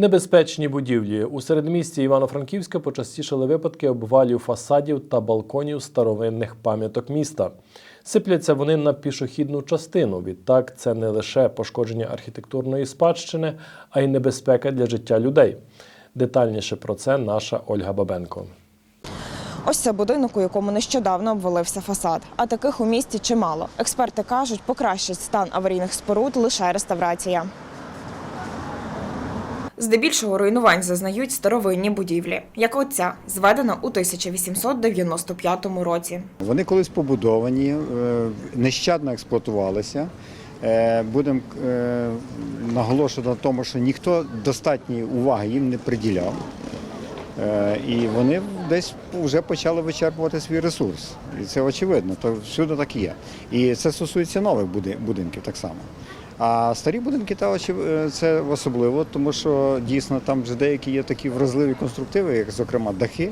Небезпечні будівлі у середмісті Івано-Франківська почастішали випадки обвалів фасадів та балконів старовинних пам'яток міста. Сипляться вони на пішохідну частину. Відтак, це не лише пошкодження архітектурної спадщини, а й небезпека для життя людей. Детальніше про це наша Ольга Бабенко. Ось це будинок, у якому нещодавно обвалився фасад. А таких у місті чимало. Експерти кажуть, покращить стан аварійних споруд лише реставрація. Здебільшого руйнувань зазнають старовинні будівлі, як оця, зведена у 1895 році. Вони колись побудовані, е, нещадно експлуатувалися. Е, Будемо е, наголошувати на тому, що ніхто достатньої уваги їм не приділяв. І вони десь вже почали вичерпувати свій ресурс. І це очевидно, то всюди так і є. І це стосується нових будинків так само. А старі будинки та очев- е, це особливо, тому що дійсно там вже деякі є такі вразливі конструктиви, як зокрема дахи,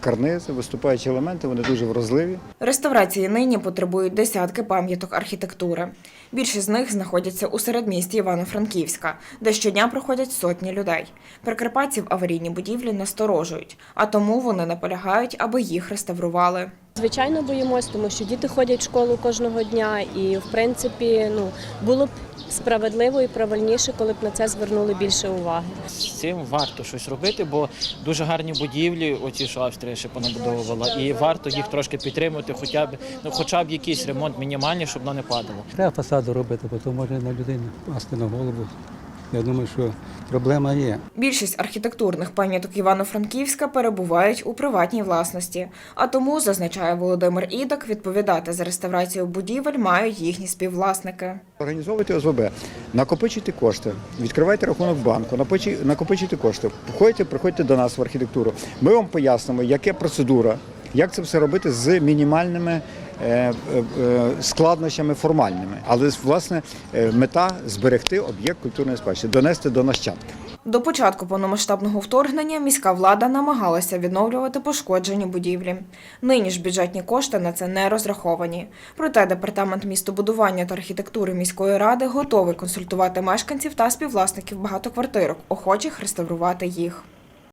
карнизи, виступаючі елементи, вони дуже вразливі. Реставрації нині потребують десятки пам'яток архітектури. Більшість з них знаходяться у середмісті Івано-Франківська, де щодня проходять сотні людей. Прикарпатців аварійні будівлі насторожують, а тому вони наполягають, аби їх реставрували. Звичайно, боїмось, тому що діти ходять в школу кожного дня, і в принципі, ну було б справедливо і правильніше, коли б на це звернули більше уваги. З цим варто щось робити, бо дуже гарні будівлі, оці що Австрія ще понабудовувала, і варто їх трошки підтримувати, хоча б ну, хоча б якийсь ремонт мінімальний, щоб воно не падало. Треба фасаду робити, бо то може на людину пасти на голову. Я думаю, що проблема є. Більшість архітектурних пам'яток Івано-Франківська перебувають у приватній власності, а тому, зазначає Володимир Ідак, відповідати за реставрацію будівель мають їхні співвласники. Організовуйте ОСББ, накопичуйте кошти, відкривайте рахунок банку, накопичуйте кошти. Приходьте, приходьте до нас в архітектуру. Ми вам пояснимо, яка процедура, як це все робити з мінімальними складнощами формальними. Але власне е, мета зберегти об'єкт культурної спадщини, донести до нащадків. До початку повномасштабного вторгнення міська влада намагалася відновлювати пошкоджені будівлі. Нині ж бюджетні кошти на це не розраховані. Проте департамент містобудування та архітектури міської ради готовий консультувати мешканців та співвласників багатоквартирок, охочих реставрувати їх.